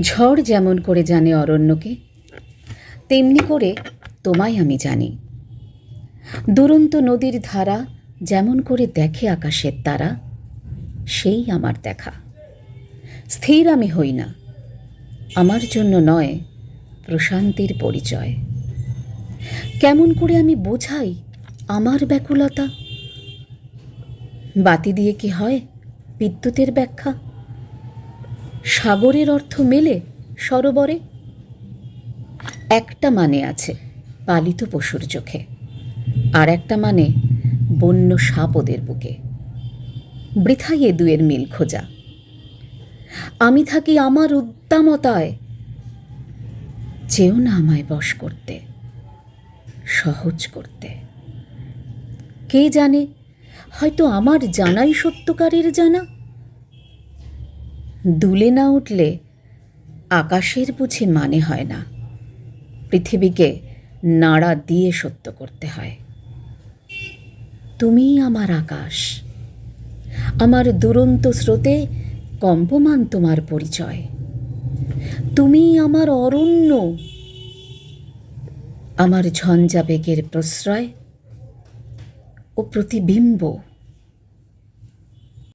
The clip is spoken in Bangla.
ঝড় যেমন করে জানে অরণ্যকে, তেমনি করে তোমায় আমি জানি। দুরন্ত নদীর ধারা যেমন করে দেখে আকাশের তারা, সেই আমার দেখা। স্থির আমি হই না, আমার জন্য নয় প্রশান্তির পরিচয়। কেমন করে আমি বোঝাই আমার ব্যাকুলতা? বাতি দিয়ে কি হয় বিদ্যুতের ব্যাখ্যা? সাগরের অর্থ মেলে, সরোবরে? একটা মানে আছে পালিত পশুর চোখে, আর একটা মানে বন্য সাপদের বুকে। বৃথাই এ দুয়ের মিল খোঁজা। আমি থাকি আমার উদ্দামতায়। চেয়েও না আমায় বশ করতে, সহজ করতে। কে জানে, হয়তো আমার জানাই সত্যকারের জানা? দুলে না উঠলে আকাশের বুঝি মানে হয় না। পৃথিবীকে নাড়া দিয়ে সত্য করতে হয়। তুমিই আমার আকাশ। আমার দুরন্ত স্রোতে কম্পমান তোমার পরিচয়। তুমিই আমার অরণ্য। আমার ঝঞ্ঝা বেগের প্রশ্রয় ও প্রতিবিম্ব।